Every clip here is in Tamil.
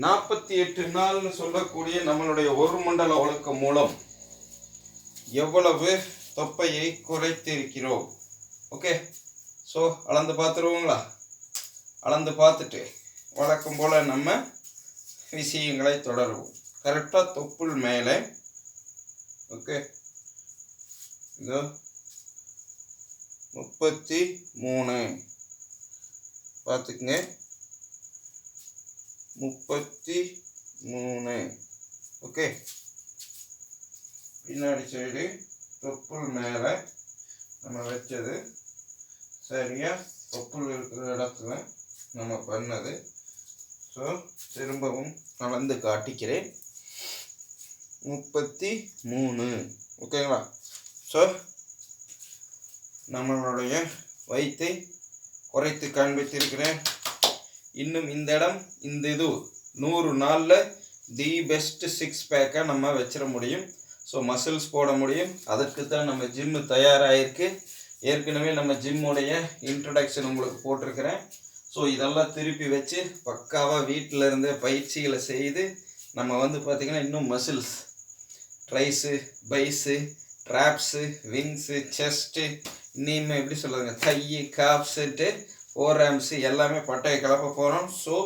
நாற்பத்தி எட்டு நாள்னு சொல்லக்கூடிய நம்மளுடைய ஒரு மண்டல ஒழுக்கம் மூலம் எவ்வளவு தொப்பையை குறைத்திருக்கிறோம்? ஓகே ஸோ அளந்து பார்த்துருவோங்களா? அளந்து பார்த்துட்டு வழக்கம் போல் நம்ம விஷயங்களை தொடருவோம். கரெக்டாக தொப்புள் மேலே. ஓகே இதோ. முப்பத்தி மூணு. பார்த்துக்குங்க. முப்பத்தி மூணு. ஓகே. பின்னாடி சைடு தொப்புள் மேலே நம்ம வச்சது சரியாக தொப்புள் இருக்கிற இடத்துல நம்ம பண்ணது. ஸோ திரும்பவும் கலந்து காட்டிக்கிறேன். முப்பத்தி மூணு. ஓகேங்களா? ஸோ நம்மளுடைய வயிற்றை குறைத்து காண்பித்திருக்கிறேன். இன்னும் இந்த இடம் இந்த இது நூறு நாளில் தி பெஸ்ட் சிக்ஸ் பேக்கை நம்ம வச்சிட முடியும். ஸோ மசில்ஸ் போட முடியும். அதற்கு தான் நம்ம ஜிம்மு தயாராகிருக்கு ஏற்கனவே நம்ம ஜிம்முடைய இன்ட்ரடக்ஷன் உங்களுக்கு போட்டிருக்கிறேன். ஸோ இதெல்லாம் திருப்பி வச்சு பக்காவாக வீட்டில் இருந்தே பயிற்சிகளை செய்து நம்ம வந்து பார்த்திங்கன்னா இன்னும் muscles tris bis traps wings chest இன்னும் எப்படி சொல்கிறதுங்க தையி காப்ஸுட்டு ஃபோர் ரேம்ஸு எல்லாமே பட்டையை கிளப்ப போகிறோம் ஸோ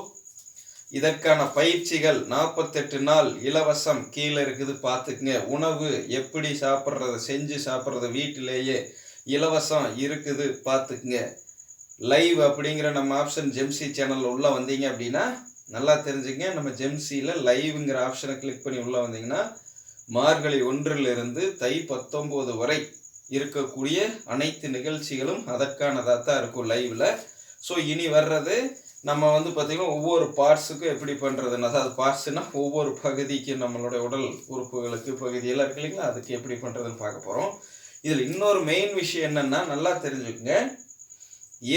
இதற்கான பயிற்சிகள் நாற்பத்தெட்டு நாள் இலவசம் கீழே இருக்குது பார்த்துக்குங்க. உணவு எப்படி சாப்பிட்றது செஞ்சு சாப்பிட்றது வீட்டிலேயே இலவசம் இருக்குது பார்த்துக்குங்க. லைவ் அப்படிங்கிற நம்ம ஆப்ஷன் ஜெம்சி சேனலில் உள்ளே வந்தீங்க அப்படின்னா நல்லா தெரிஞ்சுங்க நம்ம ஜெம்சியில் லைவுங்கிற ஆப்ஷனை கிளிக் பண்ணி உள்ளே வந்தீங்கன்னா மார்கழி ஒன்றிலிருந்து தை பத்தொம்போது வரை இருக்கக்கூடிய அனைத்து நிகழ்ச்சிகளும் அதற்கானதாக தான் இருக்கும் லைவில் ஸோ இனி வர்றது நம்ம வந்து பார்த்திங்கன்னா ஒவ்வொரு பார்ட்ஸுக்கும் எப்படி பண்ணுறதுன்னு அதாவது பார்ட்ஸ்னா ஒவ்வொரு பகுதிக்கு நம்மளுடைய உடல் உறுப்புகளுக்கு பகுதியெல்லாம் இருக்கு இல்லைங்களா? அதுக்கு எப்படி பண்ணுறதுன்னு பார்க்க போகிறோம் இதில் இன்னொரு மெயின் விஷயம் என்னென்னா நல்லா தெரிஞ்சுக்கங்க.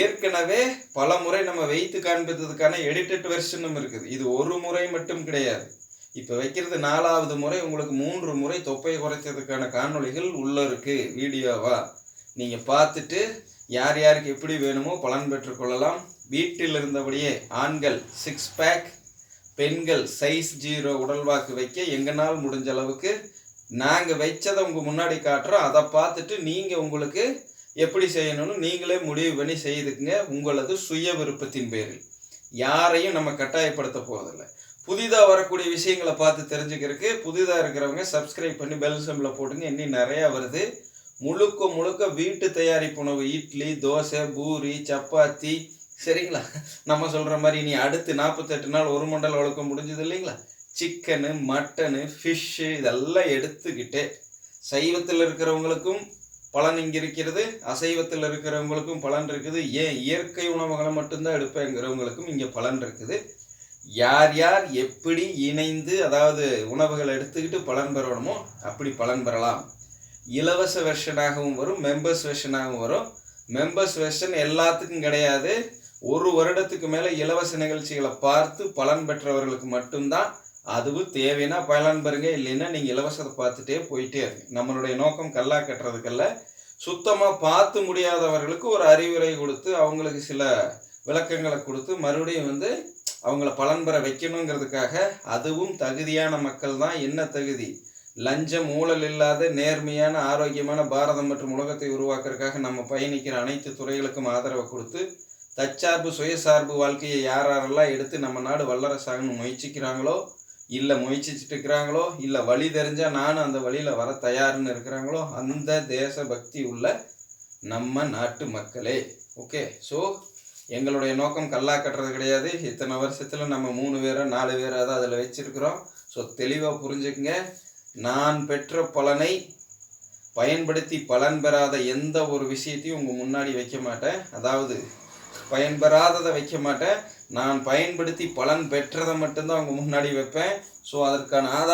ஏற்கனவே பல முறை நம்ம வைத்து காண்பித்ததுக்கான எடிட்டட் வெர்ஷனும் இருக்குது. இது ஒரு முறை மட்டும் கிடையாது. இப்போ வைக்கிறது நாலாவது முறை உங்களுக்கு மூன்று முறை தொப்பையை குறைச்சதுக்கான காணொளிகள் உள்ளே இருக்குது வீடியோவா. நீங்கள் பார்த்துட்டு யார் யாருக்கு எப்படி வேணுமோ பலன் பெற்றுக்கொள்ளலாம் வீட்டில் இருந்தபடியே ஆண்கள் சிக்ஸ் பேக் பெண்கள் சைஸ் ஜீரோ உடல்வாக்கு வைக்க எங்கனால் முடிஞ்ச அளவுக்கு நாங்கள் வச்சதை உங்கள் முன்னாடி காட்டுறோம். அதை பார்த்துட்டு நீங்கள் உங்களுக்கு எப்படி செய்யணும்னு நீங்களே முடிவு பண்ணி செய்துக்குங்க. உங்களது சுய விருப்பத்தின் பேரில். யாரையும் நம்ம கட்டாயப்படுத்த போவதில்லை. புதிதாக வரக்கூடிய விஷயங்களை பார்த்து தெரிஞ்சுக்கிறதுக்கு புதிதாக இருக்கிறவங்க சப்ஸ்கிரைப் பண்ணி பெல் சிம்பில் போட்டுங்க இன்னும் நிறையா வருது. முழுக்க முழுக்க வீட்டு தயாரிப்பு உணவு இட்லி தோசை பூரி சப்பாத்தி. சரிங்களா? நம்ம சொல்கிற மாதிரி நீ அடுத்து நாற்பத்தெட்டு நாள் ஒரு மண்டல ஒழுக்கம் முடிஞ்சது இல்லைங்களா? சிக்கனு மட்டனு ஃபிஷ்ஷு இதெல்லாம் எடுத்துக்கிட்டு சைவத்தில் இருக்கிறவங்களுக்கும் பலன் இங்கே இருக்கிறது. அசைவத்தில் இருக்கிறவங்களுக்கும் பலன் இருக்குது. ஏன்? இயற்கை உணவுகளை மட்டும்தான் எடுப்பேங்கிறவங்களுக்கும் இங்கே பலன் இருக்குது. யார் யார் எப்படி இணைந்து அதாவது உணவுகளை எடுத்துக்கிட்டு பலன் பெறணுமோ அப்படி பலன் பெறலாம். இலவச வெர்ஷனாகவும் வரும் மெம்பர்ஸ் வெர்ஷனாகவும் வரும். மெம்பர்ஸ் வெர்ஷன் எல்லாத்துக்கும் கிடையாது. ஒரு வருடத்துக்கு மேலே இலவச நிகழ்ச்சிகளை பார்த்து பலன் பெற்றவர்களுக்கு மட்டும்தான் அதுவும் தேவைன்னா பலன் பெறுங்க. இல்லைன்னா நீங்கள் இலவசத்தை பார்த்துட்டே போயிட்டே இருக்கு நம்மளுடைய நோக்கம் கல்லா கட்டுறதுக்கல்ல. சுத்தமாக பார்த்து முடியாதவர்களுக்கு ஒரு அறிவுரை கொடுத்து அவங்களுக்கு சில விளக்கங்களை கொடுத்து மறுபடியும் வந்து அவங்கள பலன் பெற வைக்கணுங்கிறதுக்காக அதுவும் தகுதியான மக்கள் தான். என்ன தகுதி? லஞ்சம் ஊழல் இல்லாத நேர்மையான ஆரோக்கியமான பாரதம் மற்றும் உலகத்தை உருவாக்குறதுக்காக நம்ம பயணிக்கிற அனைத்து துறைகளுக்கும் ஆதரவை கொடுத்து தற்சார்பு சுயசார்பு வாழ்க்கையை யார் யாரெல்லாம் எடுத்து நம்ம நாடு வல்லரசாகணும் முயற்சிக்கிறாங்களோ இல்லை முயற்சிச்சுட்டு இருக்கிறாங்களோ இல்லை வழி தெரிஞ்சால் நானும் அந்த வழியில் வர தயார்னு இருக்கிறாங்களோ அந்த தேசபக்தி உள்ள நம்ம நாட்டு மக்களே. ஓகே ஸோ எங்களுடைய நோக்கம் கல்லா கட்டுறது கிடையாது. இத்தனை வருஷத்தில் நம்ம மூணு பேரோ நாலு பேராக தான் அதில் வச்சுருக்குறோம். ஸோ தெளிவாக புரிஞ்சுக்குங்க. நான் பெற்ற பலனை பயன்படுத்தி பலன் பெறாத எந்த ஒரு விஷயத்தையும் உங்கள் முன்னாடி வைக்க மாட்டேன். அதாவது பயன்பெறாததை வைக்க மாட்டேன். நான் பயன்படுத்தி பலன் பெற்றதை மட்டும்தான் உங்கள் முன்னாடி வைப்பேன். ஸோ அதற்கான ஆதாரம்